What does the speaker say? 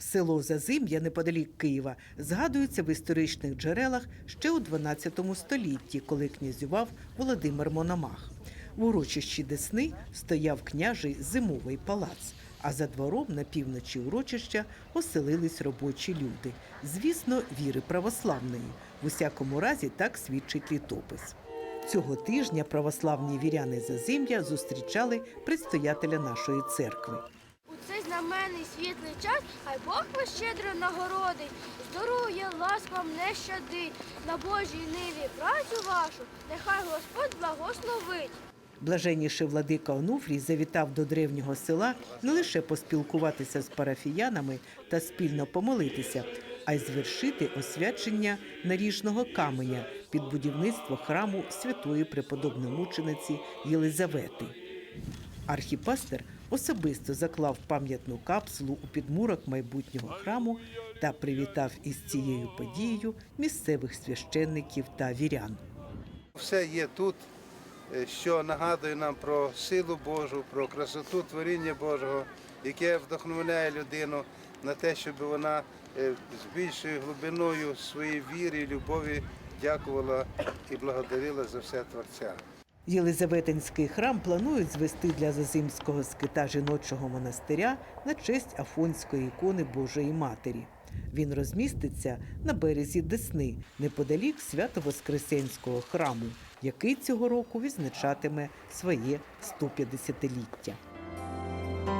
Село Зазим'я неподалік Києва згадується в історичних джерелах ще у 12 столітті, коли князював Володимир Мономах. В урочищі Десни стояв княжий зимовий палац, а за двором на півночі урочища оселились робочі люди. Звісно, віри православної. В усякому разі так свідчить літопис. Цього тижня православні віряни Зазим'я зустрічали предстоятеля нашої церкви. Знаменний світлий час, хай Бог вас щедро нагородить, здоров'я, ласк вам не щадить, на Божій ниві працю вашу, нехай Господь благословить. Блаженніший владика Онуфрій завітав до древнього села не лише поспілкуватися з парафіянами та спільно помолитися, а й звершити освячення наріжного каменя під будівництво храму святої преподобномучениці Єлизавети. Архіпастер особисто заклав пам'ятну капсулу у підмурок майбутнього храму та привітав із цією подією місцевих священників та вірян. Все є тут, е, що нагадує нам про силу Божу, про красоту творіння Божого, яке вдохновляє людину на те, щоб вона е, з більшою глибиною своєї віри любові дякувала і благодарила за все Творця. Єлизаветинський храм планують звести для Зазимського скита жіночого монастиря на честь Афонської ікони Божої Матері. Він розміститься на березі Десни, неподалік Свято-Воскресенського храму, який цього року відзначатиме своє 150-ліття.